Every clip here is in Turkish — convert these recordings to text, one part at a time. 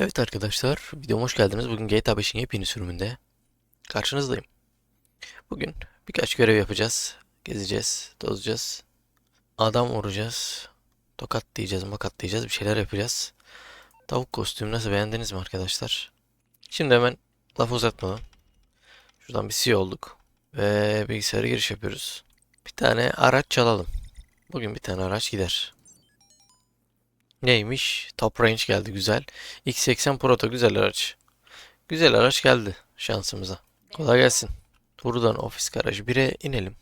Evet arkadaşlar, videoma hoş geldiniz. Bugün GTA 5'in yepyeni sürümünde karşınızdayım. Bugün birkaç görev yapacağız. Gezeceğiz, tozacağız. Adam vuracağız. Tokat diyeceğiz, makat diyeceğiz. Bir şeyler yapacağız. Tavuk kostümü nasıl beğendiniz mi arkadaşlar? Şimdi hemen laf uzatmadan. Şuradan bir CEO olduk. Ve bilgisayara giriş yapıyoruz. Bir tane araç çalalım. Bugün bir tane araç gider. Neymiş? Top range geldi güzel. X80 Proto güzel araç. Güzel araç geldi şansımıza. Kolay gelsin. Buradan ofis garajı 1'e inelim.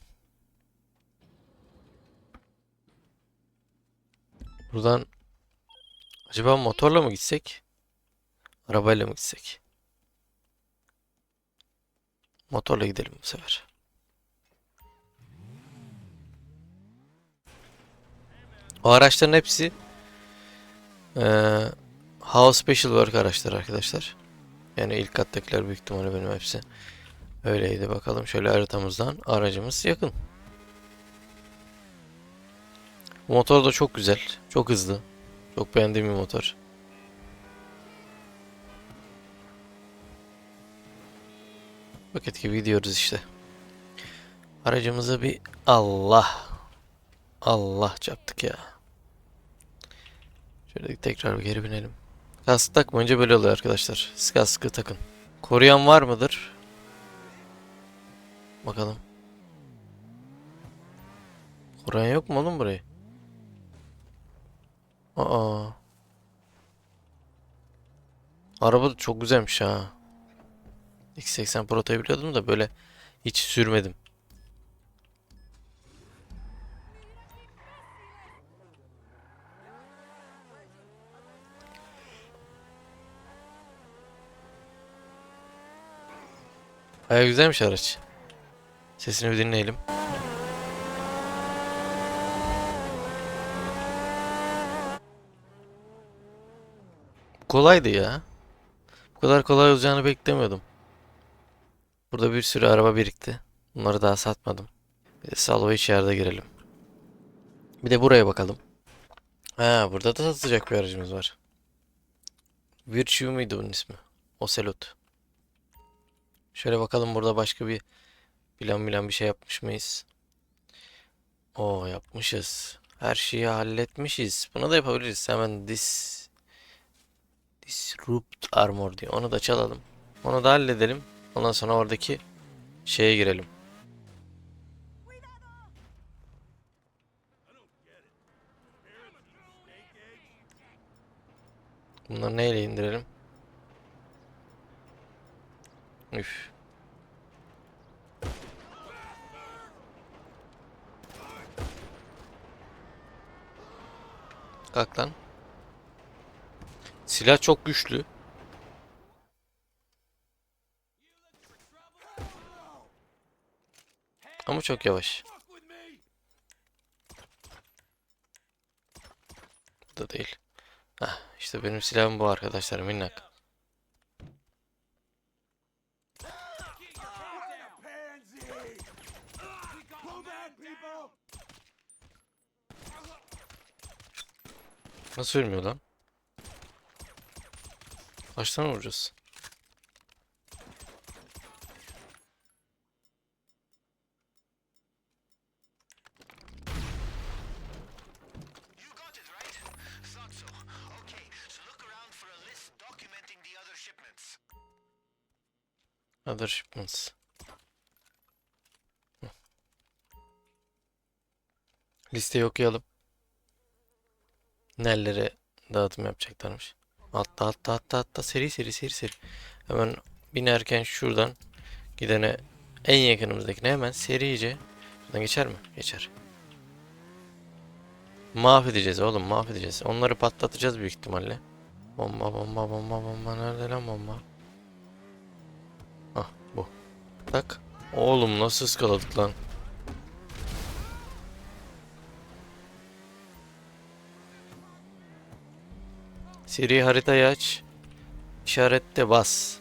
Buradan acaba motorla mı gitsek? Arabayla mı gitsek? Motorla gidelim bu sefer. O araçların hepsi ee, House Special Work araçları arkadaşlar. Yani ilk kattakiler büyük ihtimalle benim hepsi. Öyleydi bakalım şöyle haritamızdan aracımız yakın. Bu motor da çok güzel. Çok hızlı. Çok beğendiğim bir motor. Paket gibi gidiyoruz işte. Aracımızı bir Allah Allah çarptık ya. Şöyle tekrar geri binelim. Kask takmayınca böyle oluyor arkadaşlar. Siz kaskı takın. Koruyan var mıdır? Bakalım. Koruyan yok mu oğlum burayı? Aa. Araba da çok güzelmiş ha. X80 Proto'yu biliyordum da böyle hiç sürmedim. Baya güzelmiş araç. Sesini bir dinleyelim. Kolaydı ya. Bu kadar kolay olacağını beklemiyordum. Burada bir sürü araba birikti. Bunları daha satmadım. Bir de Salvo içeride girelim. Bir de buraya bakalım. Ha, burada da satılacak bir aracımız var. Virtue muydu bunun ismi? Ocelot. Şöyle bakalım burada başka bir plan plan bir şey yapmış mıyız? Oo yapmışız. Her şeyi halletmişiz. Bunu da yapabiliriz. Hemen dis Disrupt Armor diyor. Onu da çalalım. Onu da halledelim. Ondan sonra oradaki şeye girelim. Bunları neyle indirelim? Üf. Kalk lan. Silah çok güçlü. Ama çok yavaş. Bu da değil. Hah, işte benim silahım bu arkadaşlar minnak. Nasıl ölmüyor lan? Kaçtan vuracağız? You got it, right? Thought so. Okay, so look around for a list documenting the other shipments. Listeyi okuyalım. Nerelere dağıtım yapacaklarmış. Atla atla atla atla seri seri seri seri. Hemen binerken şuradan gidene en yakınımızdakine hemen serice şuradan geçer mi? Geçer. Mahvedeceğiz oğlum mahvedeceğiz. Onları patlatacağız büyük ihtimalle. Bomba bomba bomba bomba nerede lan bomba? Ah bu. Tak. Oğlum nasıl ıskaladık lan? Siri haritayı aç. İşarette bas.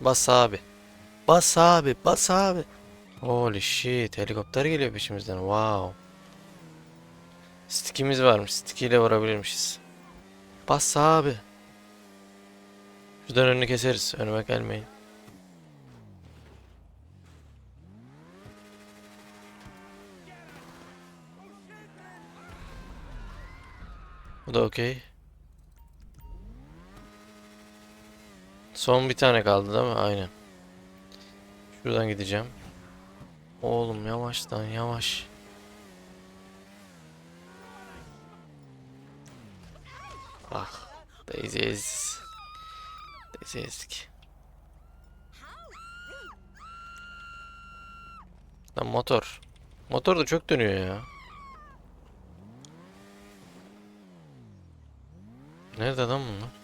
Bas abi. Bas abi, bas abi. Holy shit, helikopter geliyor peşimizden. Wow. Stick'imiz varmış. Stick ile vurabilirmişiz. Bas abi. Şuradan önünü keseriz. Önüme gelmeyin. Bu da okey. Son bir tane kaldı değil mi? Aynen. Şuradan gideceğim. Oğlum yavaştan yavaş. Ah. Daisy ez. Daisy ezdik. Lan motor. Motor da çok dönüyor ya. Nerede lan bunlar?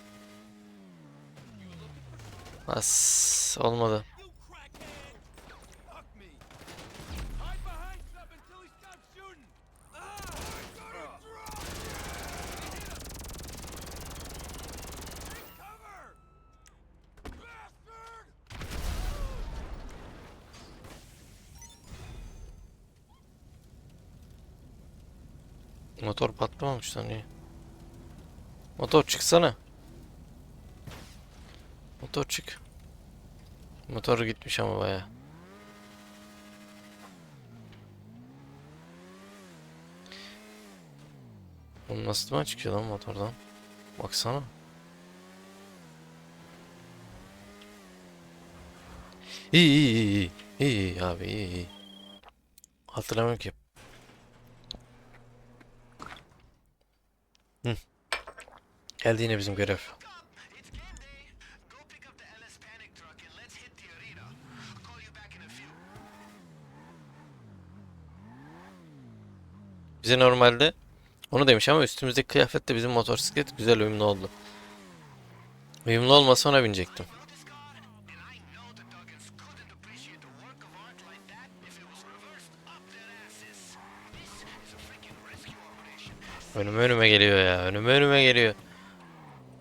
Cover! Bastard! Motor patlamamış lan iyi. Motor çıksana. Motor. Motor gitmiş ama baya. Oğlum nasıl mı çıkıyor lan motordan? Baksana. İyi iyi iyi iyi. İyi abi iyi iyi. Hatırlamıyorum ki. Geldi yine bizim görev. Bize normalde onu demiş ama üstümüzdeki kıyafet de bizim motosiklet güzel uyumlu oldu. Uyumlu olmasa ona binecektim. Önüme önüme geliyor ya. Önüme önüme geliyor.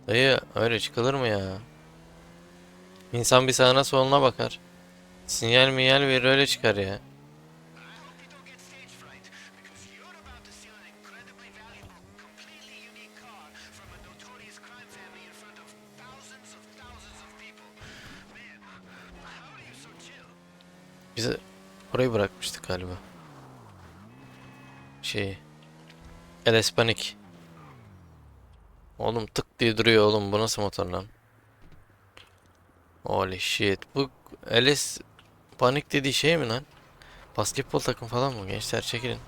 Dayı öyle çıkılır mı ya? İnsan bir sağına soluna bakar. Sinyal minyal verir öyle çıkar ya. El Espanik. Oğlum tık diye duruyor oğlum. Bu nasıl motor lan? Holy shit. Bu LS Panik dediği şey mi lan? Basketbol takım falan mı? Gençler çekilin.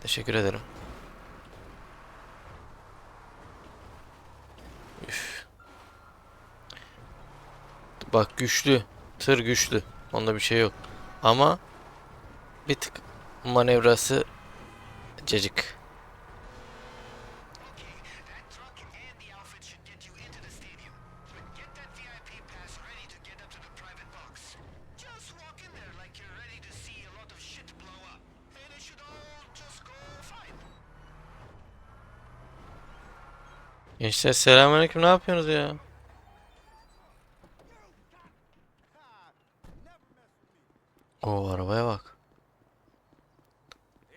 Teşekkür ederim. Üf. Bak güçlü. Tır güçlü. Onda bir şey yok. Ama bir tık manevrası cacık. Gençler selamünaleyküm ne yapıyorsunuz ya? Oo arabaya bak.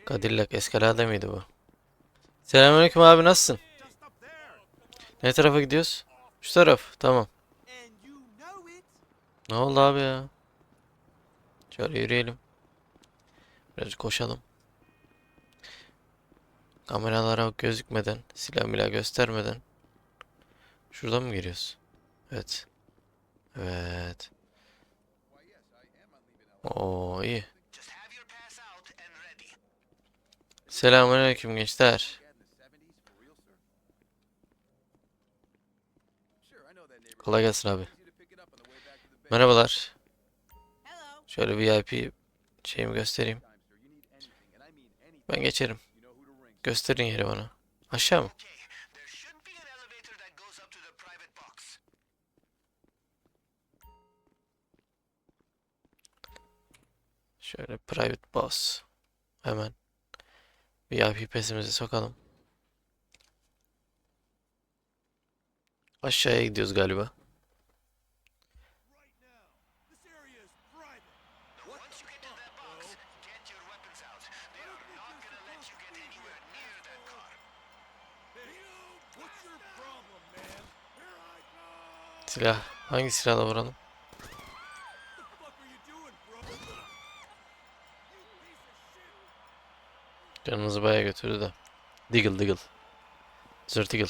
Cadillac Escalade miydi bu? Selamünaleyküm abi nasılsın? Ne tarafa gidiyoruz? Şu taraf. Tamam. Ne oldu abi ya? Şöyle yürüyelim. Biraz koşalım. Kameralara gözükmeden, silah milah göstermeden. Şuradan mı giriyoruz? Evet. Evet. Oo iyi. Selamünaleyküm gençler. Kolay gelsin abi. Merhabalar. Şöyle VIP şeyimi göstereyim. Ben geçerim. Gösterin yeri bana. Aşağı mı? Şöyle private boss. Hemen. VIP pesimizi sokalım. Aşağıya gidiyoruz galiba. Right now! This area Canımızı bayağı götürdü de. Diggle diggle. Zırtiggle.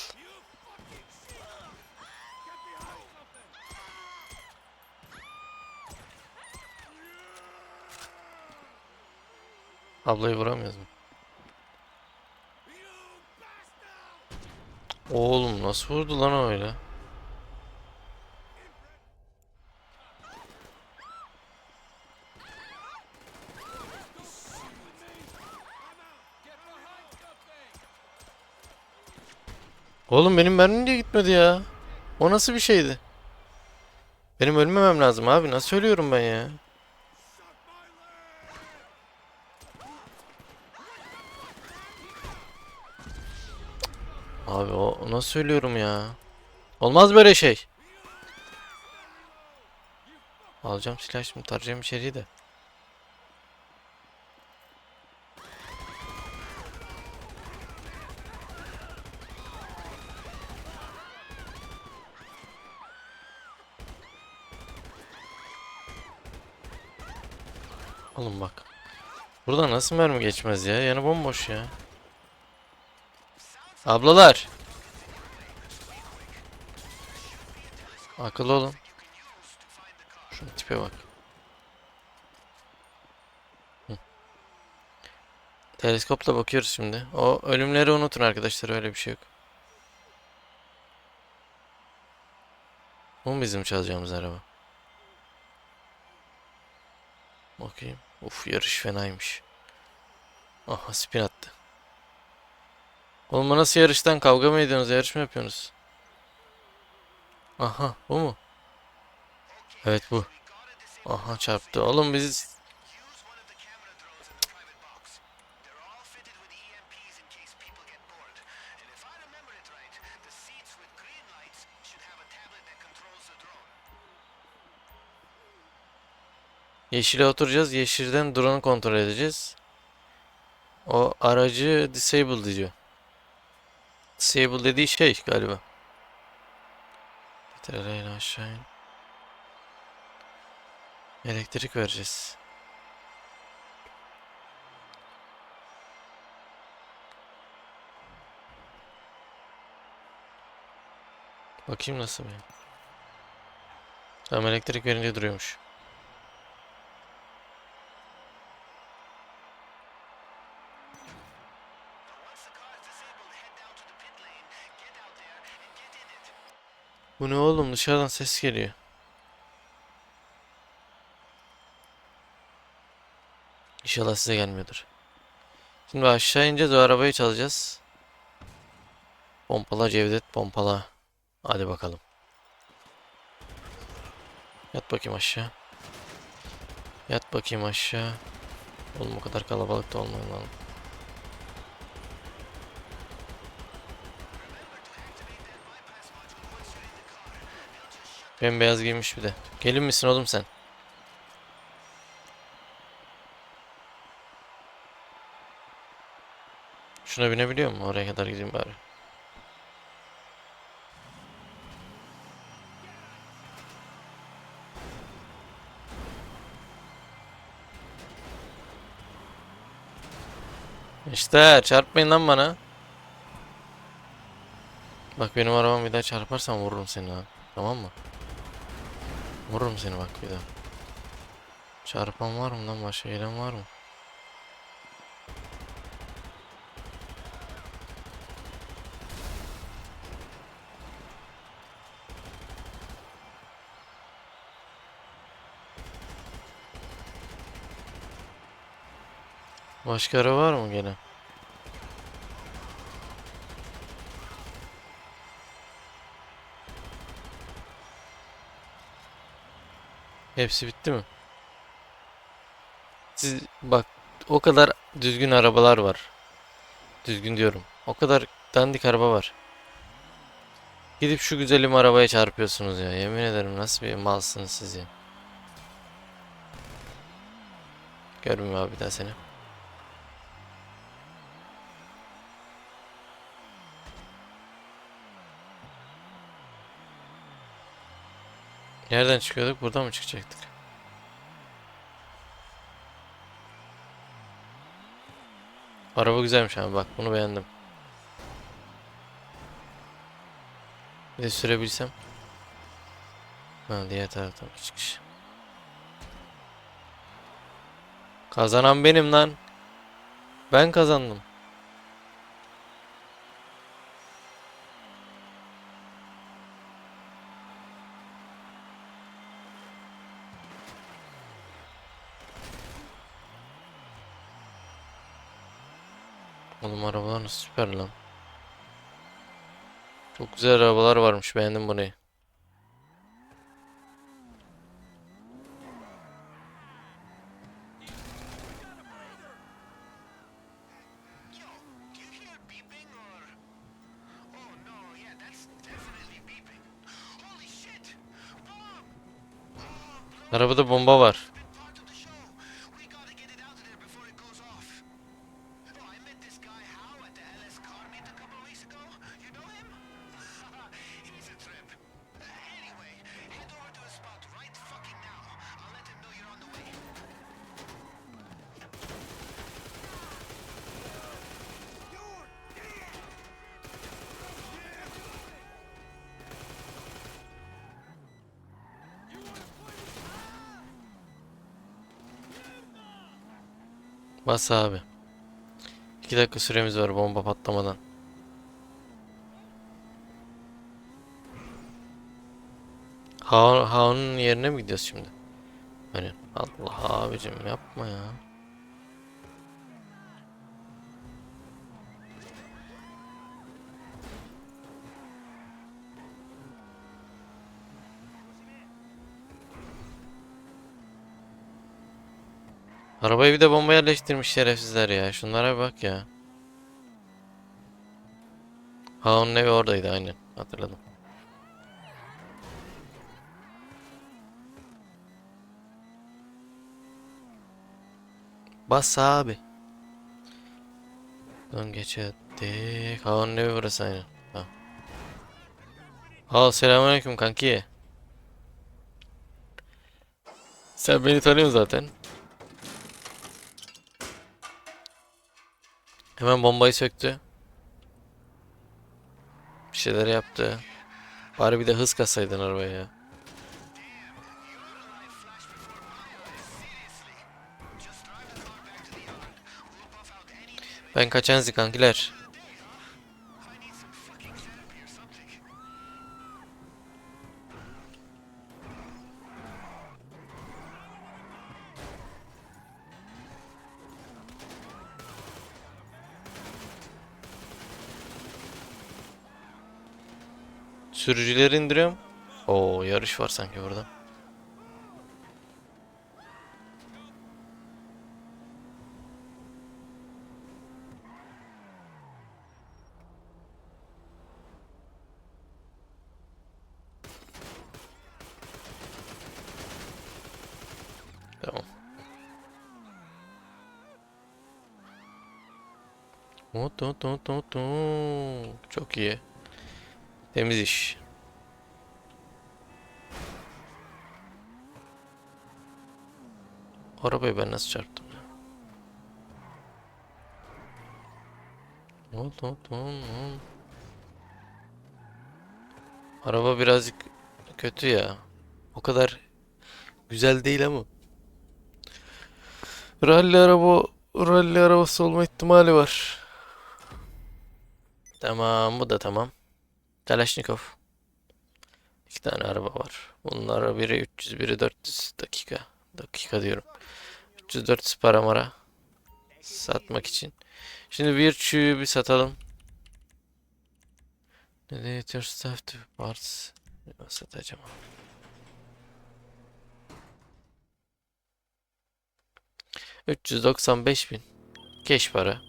Ablayı vuramıyoruz mu? Oğlum nasıl vurdu lan öyle? Oğlum benim mermim niye gitmedi ya? O nasıl bir şeydi? Benim ölmemem lazım abi. Nasıl ölüyorum ben ya? Abi o nasıl ölüyorum ya? Olmaz böyle şey. Alacağım silah şimdi tarayacağım içeriği de. Oğlum bak. Burada nasıl mermi geçmez ya? Yanı bomboş ya. Ablalar. Akıllı olun. Şunun tipe bak. Teleskopla bakıyoruz şimdi. O ölümleri unutun arkadaşlar öyle bir şey yok. Bu bizim çalacağımız araba? Bakayım. Uf yarış fenaymış. Aha spin attı. Oğlum nasıl yarıştan kavga mı ediyorsunuz? Yarış mı yapıyorsunuz? Aha bu mu? Evet bu. Aha çarptı. Oğlum biz yeşile oturacağız. Yeşilden drone'u kontrol edeceğiz. O aracı disable diyor. Disable dediği şey galiba. Bitirelim aşağı in. Elektrik vereceğiz. Bakayım nasıl bir. Tamam elektrik verince duruyormuş. Bu ne oğlum dışarıdan ses geliyor. İnşallah size gelmiyordur. Şimdi aşağı ineceğiz o arabayı çalacağız. Pompala Cevdet pompala. Hadi bakalım. Yat bakayım aşağı. Yat bakayım aşağı. Oğlum o kadar kalabalık da olmayın Bembeyaz giymiş bir de. Gelin misin oğlum sen? Şuna binebiliyor mu? Oraya kadar gideyim bari. İşte çarpmayın lan bana. Bak benim arabam bir daha çarparsan vururum seni ha. Tamam mı? Vururum seni bak bir daha. Çarpan var mı lan? Başka gelen var mı? Başka araba var mı gene? Hepsi bitti mi? Siz bak o kadar düzgün arabalar var. Düzgün diyorum. O kadar dandik araba var. Gidip şu güzelim arabaya çarpıyorsunuz ya. Yemin ederim nasıl bir malsınız siz ya. Görmeyeyim abi daha seni. Nereden çıkıyorduk? Buradan mı çıkacaktık? Araba güzelmiş abi bak bunu beğendim. Bir de sürebilsem. Ha diğer taraftan çıkış. Kazanan benim lan. Ben kazandım. Nasıl süper lan. Çok güzel arabalar varmış beğendim bunu. Yo, do you Bas abi. 2 dakika süremiz var bomba patlamadan. Ha Haun'un yerine mi gidiyoruz şimdi? Hani Allah abicim yapma ya. Arabaya bir de bomba yerleştirmiş şerefsizler ya. Şunlara bak ya. Ha onun evi oradaydı aynen. Hatırladım. Bas abi. Dön geçettik. Ha onun evi burası aynen. Ha. Al selamünaleyküm kanki. Sen beni tanıyorsun zaten. Hemen bombayı söktü. Bir şeyler yaptı. Bari bir de hız kasaydın arabaya ya. Ben kaçanızı kankiler. Sürücüleri indiriyorum. Oo yarış var sanki burada. Tamam. Çok iyi. Temiz iş. Arabayı ben nasıl çarptım ya? Ot, ot, ot, ot. Araba birazcık kötü ya. O kadar güzel değil ama. Rally araba rally arabası olma ihtimali var. Tamam bu da tamam. Kalashnikov. İki tane araba var. Bunlar biri 300 biri 400 dakika. Dakika diyorum. 300 400 para mara. Satmak için. Şimdi Virtue'yu bir satalım. Delete your stuff to parts. Satacağım. ...395 bin. Keş para.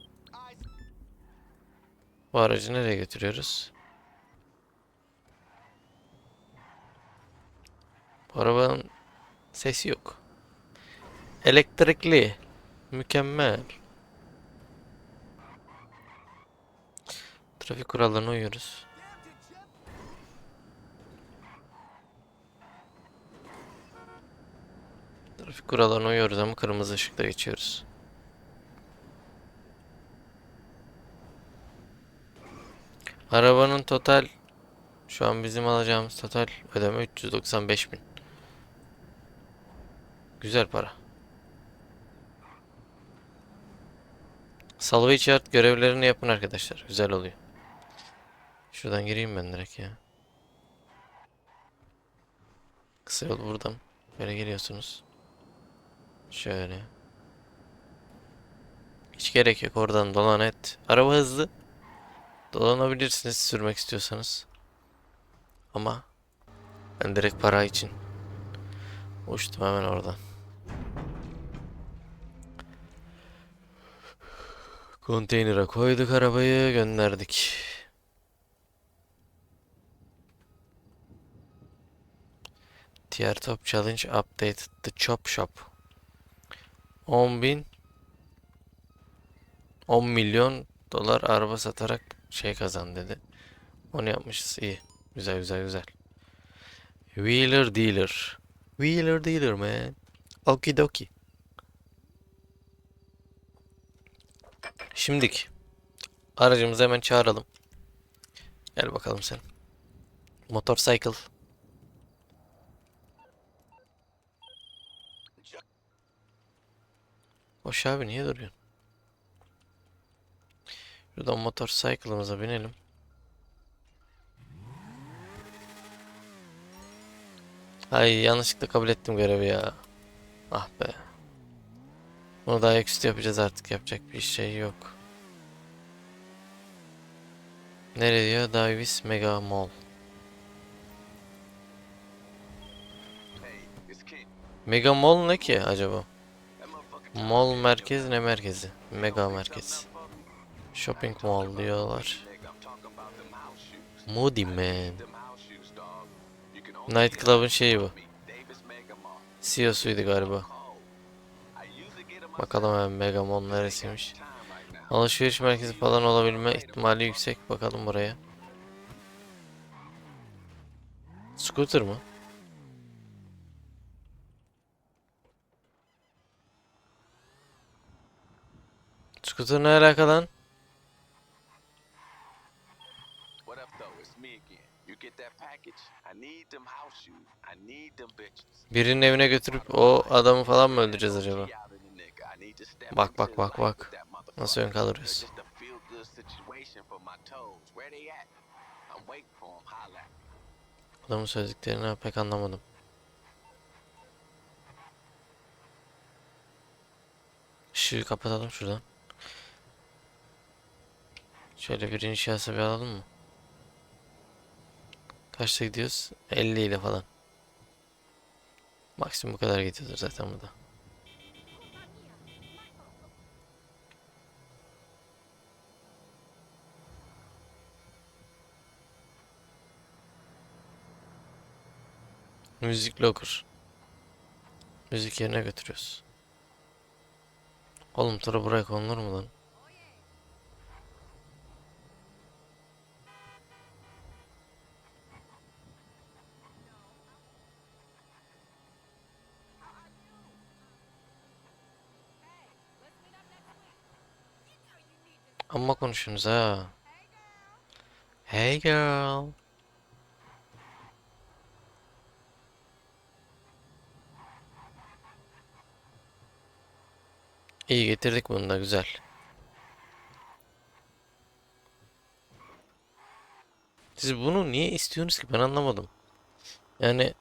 Bu aracı nereye götürüyoruz? Bu arabanın sesi yok. Elektrikli. Mükemmel. Trafik kurallarına uyuyoruz. Trafik kurallarına uyuyoruz ama kırmızı ışıkta geçiyoruz. Arabanın total şu an bizim alacağımız total ödeme 395 bin. Güzel para. Salvage yard görevlerini yapın arkadaşlar. Güzel oluyor. Şuradan gireyim ben direkt ya. Kısa yol buradan. Böyle geliyorsunuz. Şöyle. Hiç gerek yok oradan dolan et. Araba hızlı. Dolanabilirsiniz sürmek istiyorsanız. Ama ben direkt para için uçtum hemen oradan. Konteynere koyduk arabayı gönderdik. Tier Top Challenge updated the Chop Shop. 10 bin 10 milyon dolar araba satarak şey kazan dedi. Onu yapmışız iyi. Güzel güzel güzel. Wheeler Dealer. Wheeler Dealer man. Okidoki. Şimdik. Aracımızı hemen çağıralım. Gel bakalım sen. Motorcycle. Boş abi niye duruyorsun? Şuradan motorcycle'ımıza binelim. Ay yanlışlıkla kabul ettim görevi ya. Ah be. Bunu daha ayaküstü yapacağız artık. Yapacak bir şey yok. Nereye diyor? Davis Mega Mall. Mega Mall ne ki acaba? Mall merkez ne merkezi? Mega merkez. Shopping Mall diyorlar. Moody Man. Night Club'ın şeyi bu. CEO'suydu galiba. Bakalım hemen Mega Mall neresiymiş. Alışveriş merkezi falan olabilme ihtimali yüksek. Bakalım buraya. Scooter mı? Scooter ne alaka lan? Birinin evine götürüp o adamı falan mı öldüreceğiz acaba? Bak, bak, bak, bak. Nasıl ön. Holla. Adamın söylediklerini pek anlamadım. Işığı kapatalım şuradan. Şöyle bir inşası bir alalım mı? Kaçta gidiyoruz? 50 ile falan. Maksimum bu kadar gidiyordur zaten burada. Müzik locker. Müzik yerine götürüyoruz. Oğlum tura buraya konulur mu lan? Amma konuşuyorsunuz ha. Hey girl. İyi getirdik bunu da güzel. Siz bunu niye istiyorsunuz ki ben anlamadım. Yani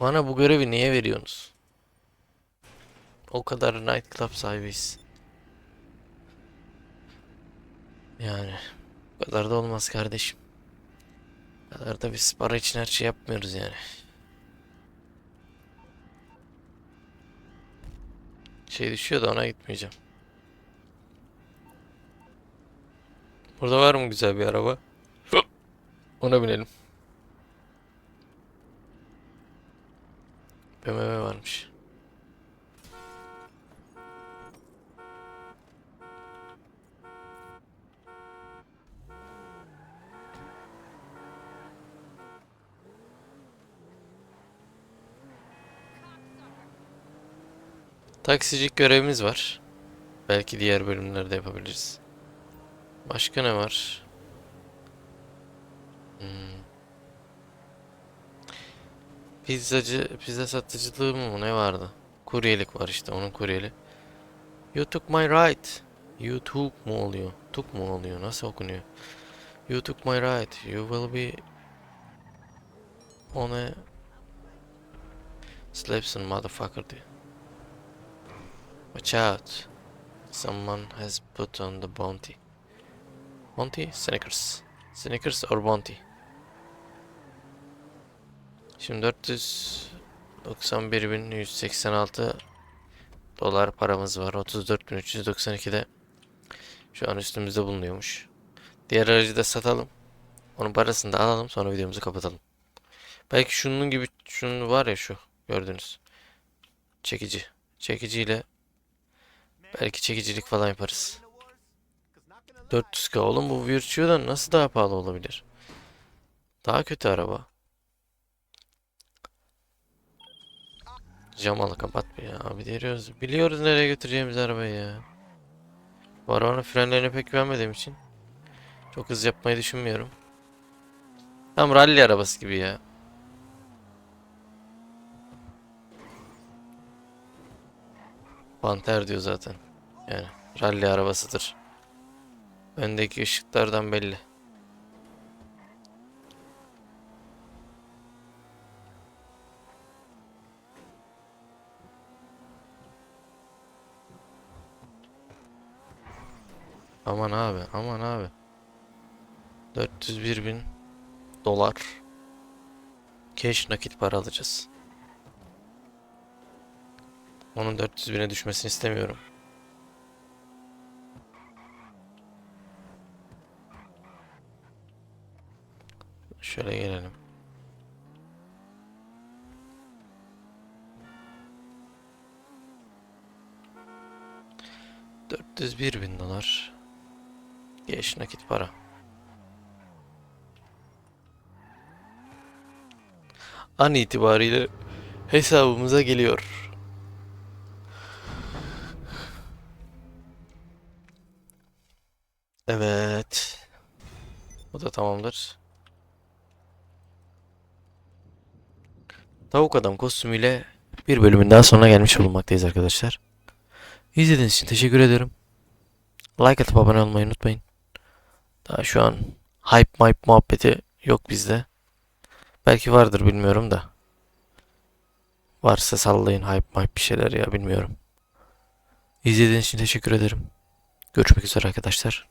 bana bu görevi niye veriyorsunuz? O kadar nightclub sahibiyiz. Yani bu kadar da olmaz kardeşim. Bu kadar da biz para için her şey yapmıyoruz yani. Şey düşüyor da ona gitmeyeceğim. Burada var mı güzel bir araba? Ona binelim. BMW varmış. Taksicilik görevimiz var. Belki diğer bölümlerde yapabiliriz. Başka ne var? Hmm. Pizzacı, pizza satıcılığı mı ne vardı? Kuryelik var işte onun kuryeli. You took my right. You took mu oluyor? Took mu oluyor? Nasıl okunuyor? You took my right. You will be on a Slapson motherfucker diyor. Watch out. Someone has put on the bounty. Bounty? Snickers. Snickers or bounty? Şimdi 491.186 dolar paramız var. 34.392 de şu an üstümüzde bulunuyormuş. Diğer aracı da satalım. Onun parasını da alalım sonra videomuzu kapatalım. Belki şunun gibi şunun var ya şu gördünüz. Çekici. Çekiciyle belki çekicilik falan yaparız. 400k oğlum bu Virtuo'dan nasıl daha pahalı olabilir? Daha kötü araba. Camalı kapat bir ya. Abi biliyoruz. Biliyoruz nereye götüreceğimiz arabayı ya. Bu arabanın frenlerine pek güvenmediğim için çok hız yapmayı düşünmüyorum. Tam rally arabası gibi ya. Panter diyor zaten. Yani rally arabasıdır. Öndeki ışıklardan belli. Aman abi, aman abi. 401 bin dolar. Cash nakit para alacağız. Onun 400 bine düşmesini istemiyorum. Şöyle gelelim. Dört bir bin dolar. Geç nakit para. An itibariyle hesabımıza geliyor. Tamamdır. Tavuk Adam kostümüyle bir bölümün daha sonuna gelmiş bulunmaktayız arkadaşlar. İzlediğiniz için teşekkür ederim. Like atıp abone olmayı unutmayın. Daha şu an hype mype muhabbeti yok bizde. Belki vardır bilmiyorum da. Varsa sallayın hype mype bir şeyler ya bilmiyorum. İzlediğiniz için teşekkür ederim. Görüşmek üzere arkadaşlar.